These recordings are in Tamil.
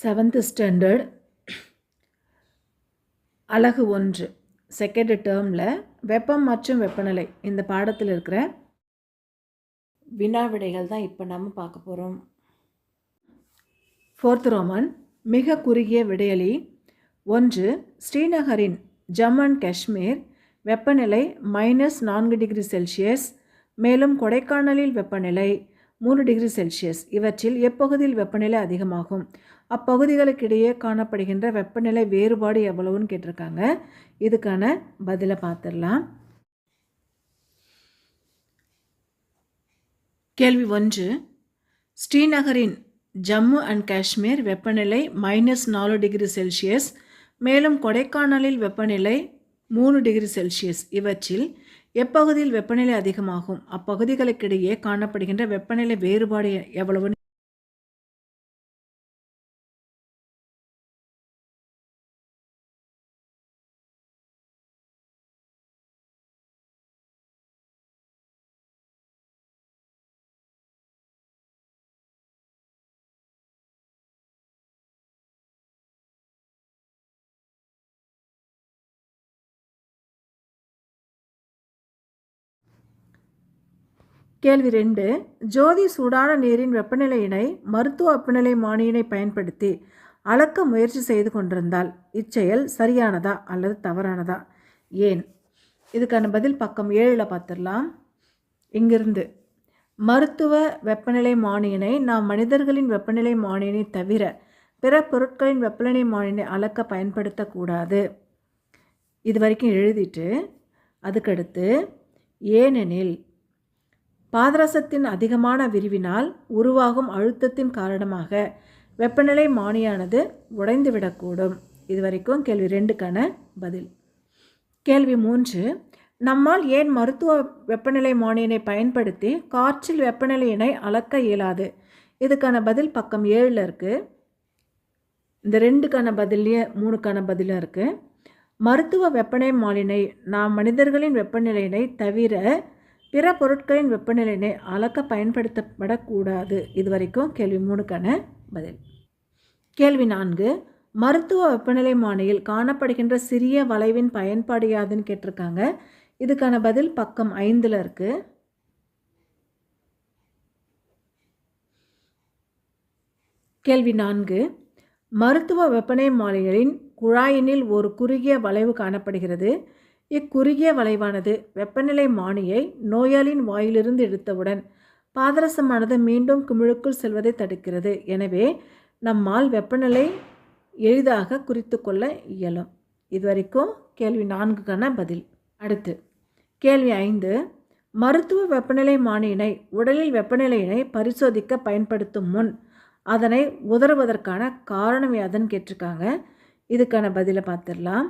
செவன்த்து ஸ்டாண்டர்ட் அழகு ஒன்று செகண்ட் டேர்மில் வெப்பம் மற்றும் வெப்பநிலை இந்த பாடத்தில் இருக்கிற வினா விடைகள் தான் இப்போ நம்ம பார்க்க போகிறோம் ஃபோர்த் ரோமன் மிக குறுகிய விடையலி ஒன்று ஸ்ரீநகரின் ஜம்மு அண்ட் காஷ்மீர் வெப்பநிலை மைனஸ் நான்கு டிகிரி செல்சியஸ் மேலும் கொடைக்கானலில் வெப்பநிலை மூணு டிகிரி செல்சியஸ் இவற்றில் எப்பகுதியில் வெப்பநிலை அதிகமாகும்? அப்பகுதிகளுக்கிடையே காணப்படுகின்ற வெப்பநிலை வேறுபாடு எவ்வளவுன்னு கேட்டிருக்காங்க. இதுக்கான பதிலை பார்த்துடலாம். கேள்வி ஒன்று. ஸ்ரீநகரின் ஜம்மு அண்ட் காஷ்மீர் வெப்பநிலை மைனஸ் நாலு டிகிரி செல்சியஸ் மேலும் கொடைக்கானலில் வெப்பநிலை மூணு டிகிரி செல்சியஸ். இவற்றில் எப்பகுதியில் வெப்பநிலை அதிகமாகும்? அப்பகுதிகளுக்கிடையே காணப்படுகின்ற வெப்பநிலை வேறுபாடு எவ்வளவு கேள்வி ரெண்டு. ஜோதி சூடான நீரின் வெப்பநிலையினை மருத்துவ வெப்பநிலை மானியினை பயன்படுத்தி அளக்க முயற்சி செய்து கொண்டிருந்தால் இச்செயல் சரியானதா அல்லது தவறானதா? ஏன்? இதுக்கான பதில் பக்கம் ஏழில் பார்த்துடலாம். இங்கிருந்து. மருத்துவ வெப்பநிலை மானியினை நாம் மனிதர்களின் வெப்பநிலை மானியினை தவிர பிற பொருட்களின் வெப்பநிலை மானியினை அளக்க பயன்படுத்தக்கூடாது. இது வரைக்கும் எழுதிட்டு அதுக்கடுத்து ஏனெனில் பாதரசத்தின் அதிகமான விரிவினால் உருவாகும் அழுத்தத்தின் காரணமாக வெப்பநிலை மானியானது உடைந்துவிடக்கூடும். இதுவரைக்கும் கேள்வி ரெண்டுக்கான பதில். கேள்வி மூன்று நம்மால் ஏன் மருத்துவ வெப்பநிலை மானியனை பயன்படுத்தி காற்றில் வெப்பநிலையினை அளக்க இயலாது? இதுக்கான பதில் பக்கம் ஏழில் இருக்குது இந்த ரெண்டுக்கான பதிலையே மூணுக்கான பதிலும் இருக்குது மருத்துவ வெப்பநிலை மாலினை நாம் மனிதர்களின் வெப்பநிலையினை தவிர பிற பொருட்களின் வெப்பநிலையினை அளக்க பயன்படுத்தப்படக்கூடாது. இதுவரைக்கும் கேள்வி மூணுக்கான பதில். கேள்வி நான்கு மருத்துவ வெப்பநிலை மானியில் காணப்படுகின்ற சிறிய வளைவின் பயன்பாடு யாதுன்னு கேட்டிருக்காங்க. இதுக்கான பதில் பக்கம் ஐந்தில் இருக்குது கேள்வி நான்கு மருத்துவ வெப்பநிலை மாலைகளின் குழாயினில் ஒரு குறுகிய வளைவு காணப்படுகிறது. இக்குறுகிய வளைவானது வெப்பநிலை மானியை நோயாளியின் வாயிலிருந்து எடுத்தவுடன் பாதரசமானது மீண்டும் குமிழுக்குள் செல்வதை தடுக்கிறது. எனவே நம்மால் வெப்பநிலை எளிதாக குறித்து கொள்ள இயலும். இது வரைக்கும் கேள்வி நான்குக்கான பதில். அடுத்து கேள்வி ஐந்து மருத்துவ வெப்பநிலை மானியினை உடலில் வெப்பநிலையினை பரிசோதிக்க பயன்படுத்தும் முன் அதனை உதறுவதற்கான காரணம் யாதுன்னு கேட்டிருக்காங்க. இதுக்கான பதிலை பார்த்துடலாம்.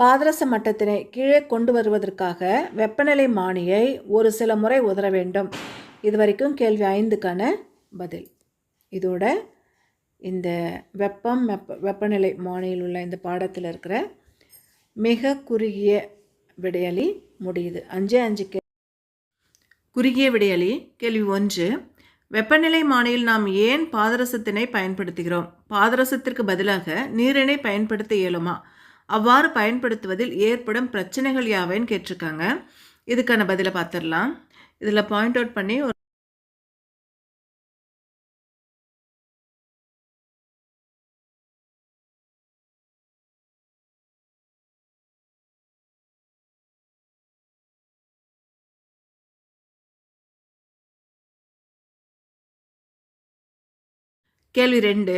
பாதரச மட்டத்தினை கீழே கொண்டு வருவதற்காக வெப்பநிலை மானியை ஒரு சில முறை உதற வேண்டும். இது வரைக்கும் கேள்வி ஐந்துக்கான பதில். இதோட இந்த வெப்பம் வெப்ப வெப்பநிலை மானியில் உள்ள இந்த பாடத்தில் இருக்கிற மிக குறுகிய விடையலி முடியுது. அஞ்சு அஞ்சு கே குறுகிய விடையலி கேள்வி ஒன்று. வெப்பநிலை மானியில் நாம் ஏன் பாதரசத்தினை பயன்படுத்துகிறோம்? பாதரசத்திற்கு பதிலாக நீரினை பயன்படுத்த இயலுமா? அவ்வாறு பயன்படுத்துவதில் ஏற்படும் பிரச்சனைகள் யாவைன்னு கேட்டிருக்காங்க. இதுக்கான பதிலை பார்த்துடலாம். இதில் பாயிண்ட் அவுட் பண்ணி ஒரு கேள்வி ரெண்டு.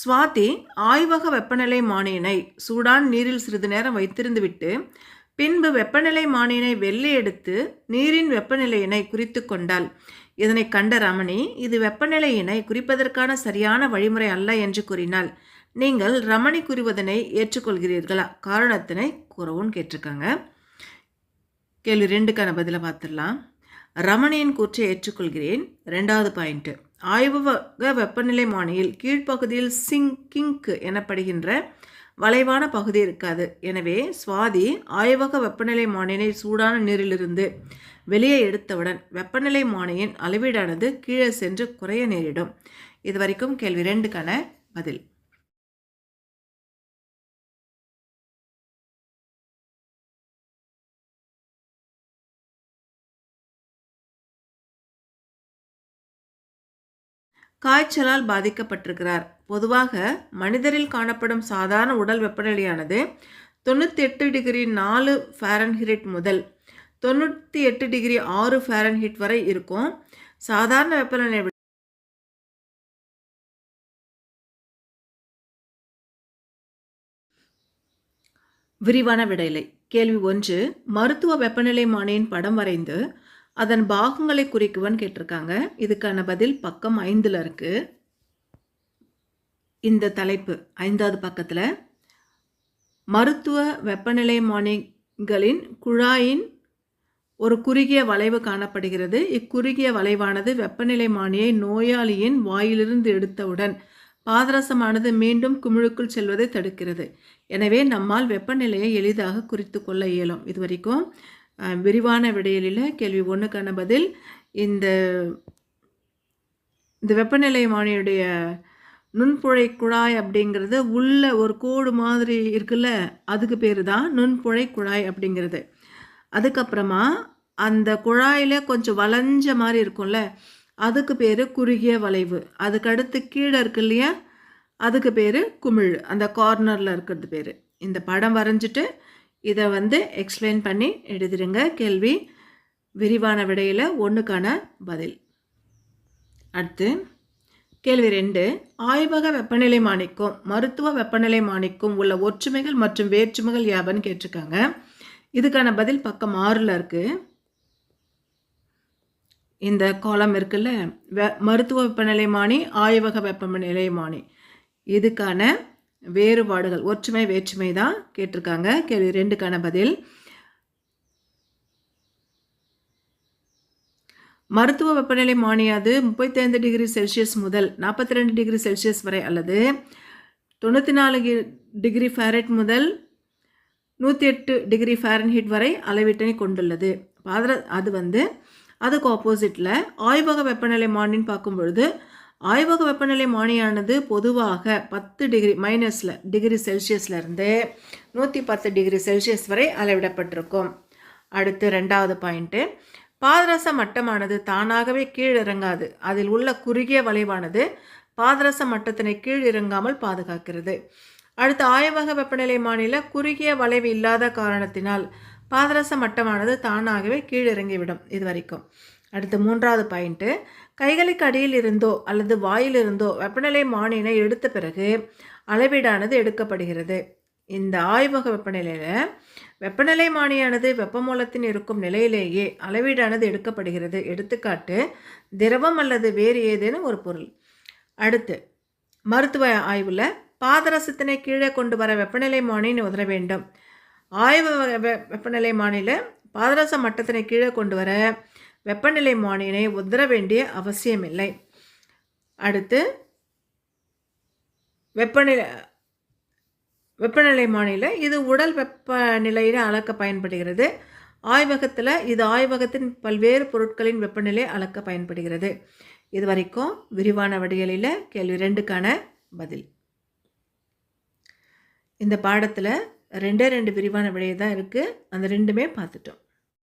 சுவாதி ஆய்வக வெப்பநிலை மானியனை சூடான் நீரில் சிறிது நேரம் வைத்திருந்துவிட்டு பின்பு வெப்பநிலை மானியனை வெள்ளை எடுத்து நீரின் வெப்பநிலையினை குறித்து கொண்டாள். இதனை கண்ட ரமணி இது வெப்பநிலையினை குறிப்பதற்கான சரியான வழிமுறை அல்ல என்று கூறினால் நீங்கள் ரமணி கூறுவதனை ஏற்றுக்கொள்கிறீர்களா? காரணத்தினை கூறவும் கேட்டிருக்காங்க. கேள்வி ரெண்டுக்கான பதிலை பார்த்துடலாம். ரமணியின் கூற்றை ஏற்றுக்கொள்கிறேன். ரெண்டாவது பாயிண்ட்டு ஆய்வக வெப்பநிலை மானியில் கீழ்ப்பகுதியில் சிங்கிங்க் எனப்படுகின்ற வளைவான பகுதி இருக்காது. எனவே சுவாதி ஆய்வக வெப்பநிலை மானினை சூடான நீரிலிருந்து வெளியே எடுத்தவுடன் வெப்பநிலை மானியின் அளவீடானது கீழே சென்று குறைய நேரிடும். இது வரைக்கும் கேள்வி ரெண்டுக்கான பதில். காய்ச்சலால் பாதிக்கப்பட்டிருக்கிறார். பொதுவாக மனிதரில் காணப்படும் சாதாரண உடல் வெப்பநிலையானது தொண்ணூற்றி எட்டு டிகிரி நாலு ஃபேரன்ஹீட் முதல் தொண்ணூற்றி எட்டு டிகிரி ஆறு ஃபேரன்ஹிட் வரை இருக்கும். சாதாரண வெப்பநிலை விட விரிவான விடையிலை. கேள்வி ஒன்று மருத்துவ வெப்பநிலை மானியின் படம் வரைந்து அதன் பாகங்களை குறிக்குவன் கேட்டிருக்காங்க. இதுக்கான பதில் பக்கம் ஐந்தில் இருக்குது இந்த தலைப்பு ஐந்தாவது பக்கத்தில். மருத்துவ வெப்பநிலை மானிகளின் குழாயின் ஒரு குறுகிய வளைவு காணப்படுகிறது. இக்குறுகிய வளைவானது வெப்பநிலை மானியை நோயாளியின் வாயிலிருந்து எடுத்தவுடன் பாதரசமானது மீண்டும் குமிழுக்குள் செல்வதை தடுக்கிறது. எனவே நம்மால் வெப்பநிலையை எளிதாக குறித்து கொள்ள இயலும். இது வரைக்கும் விரிவான விடையலில் கேள்வி ஒன்றுக்கான பதில் இந்த இந்த வெப்பநிலை மானியுடைய நுண்புழை குழாய் அப்படிங்கிறது உள்ள ஒரு கோடு மாதிரி இருக்குல்ல அதுக்கு பேர் தான் நுண்புழை குழாய் அப்படிங்கிறது. அதுக்கப்புறமா அந்த குழாயில் கொஞ்சம் வளைஞ்ச மாதிரி இருக்கும்ல அதுக்கு பேர் குறுகிய வளைவு. அதுக்கடுத்து கீழே இருக்கு இல்லையா அதுக்கு பேர் குமிழ் அந்த கார்னரில் இருக்கிறது பேர். இந்த படம் வரைஞ்சிட்டு இதை வந்து எக்ஸ்பிளைன் பண்ணி எழுதிடுங்க கேள்வி விரிவான விடையில் ஒன்றுக்கான பதில். அடுத்து கேள்வி ரெண்டு ஆய்வக வெப்பநிலை மாணிக்கும் மருத்துவ வெப்பநிலை மாணிக்கும் உள்ள ஒற்றுமைகள் மற்றும் வேற்றுமைகள் யாவன்னு கேட்டிருக்காங்க. இதுக்கான பதில் பக்கம் ஆறில் இருக்குது இந்த காலம் இருக்குல்ல வெ மருத்துவ வெப்பநிலை மானி ஆய்வக வெப்பநிலை மானி. இதுக்கான வேறுபாடுகள் ஒற்றுமை வேற்றுமை தான் கேட்டிருக்காங்க. கேள்வி ரெண்டுக்கான பதில். மருத்துவ வெப்பநிலை மானியாது முப்பத்தைந்து டிகிரி செல்சியஸ் முதல் நாற்பத்தி ரெண்டு டிகிரி செல்சியஸ் வரை அல்லது தொண்ணூற்றி நாலு டிகிரி ஃபேரட் முதல் நூற்றி எட்டு டிகிரி ஃபேரன்ஹீட் வரை அளவீட்டினை கொண்டுள்ளது. அதில் அது வந்து அதுக்கு ஆப்போசிட்டில் ஆய்வக வெப்பநிலை மானின்னு பார்க்கும் பொழுது ஆய்வக வெப்பநிலை மானியானது பொதுவாக பத்து டிகிரி மைனஸில் டிகிரி செல்சியஸ்லேருந்து நூற்றி பத்து டிகிரி செல்சியஸ் வரை அளவிடப்பட்டிருக்கும். அடுத்து ரெண்டாவது பாயிண்ட்டு பாதரச மட்டமானது தானாகவே கீழ் இறங்காது அதில் உள்ள குறுகிய வளைவானது பாதரச மட்டத்தினை கீழ் இறங்காமல் பாதுகாக்கிறது. அடுத்து ஆய்வக வெப்பநிலை மாநில குறுகிய வளைவு இல்லாத காரணத்தினால் பாதரச மட்டமானது தானாகவே கீழ் இறங்கிவிடும் இது வரைக்கும் அடுத்து மூன்றாவது பாயிண்ட்டு கைகளுக்கு அடியில் இருந்தோ அல்லது வாயிலிருந்தோ வெப்பநிலை மானினை எடுத்த பிறகு அளவீடானது எடுக்கப்படுகிறது. இந்த ஆய்வக வெப்பநிலையில் வெப்பநிலை மானியானது வெப்பமூலத்தின் இருக்கும் நிலையிலேயே அளவீடானது எடுக்கப்படுகிறது. எடுத்துக்காட்டு திரவம் அல்லது வேறு ஏதேனும் ஒரு பொருள். அடுத்து மருத்துவ ஆய்வில் பாதரசத்தினை கீழே கொண்டு வர வெப்பநிலை மானின்னு உதற வேண்டும். ஆய்வு வெப்பநிலை மானியில் பாதரச மட்டத்தினை கீழே கொண்டு வர வெப்பநிலை மானினை உதற வேண்டிய அவசியமில்லை. அடுத்து வெப்பநிலை வெப்பநிலை மாநில இது உடல் வெப்பநிலையில் அளக்க பயன்படுகிறது. ஆய்வகத்தில் இது ஆய்வகத்தின் பல்வேறு பொருட்களின் வெப்பநிலை அளக்க பயன்படுகிறது. இது வரைக்கும் விரிவான வடிகளில் கேள்வி ரெண்டுக்கான பதில். இந்த பாடத்தில் ரெண்டே ரெண்டு விரிவான விடையை தான் இருக்குது அந்த ரெண்டுமே பார்த்துட்டோம்.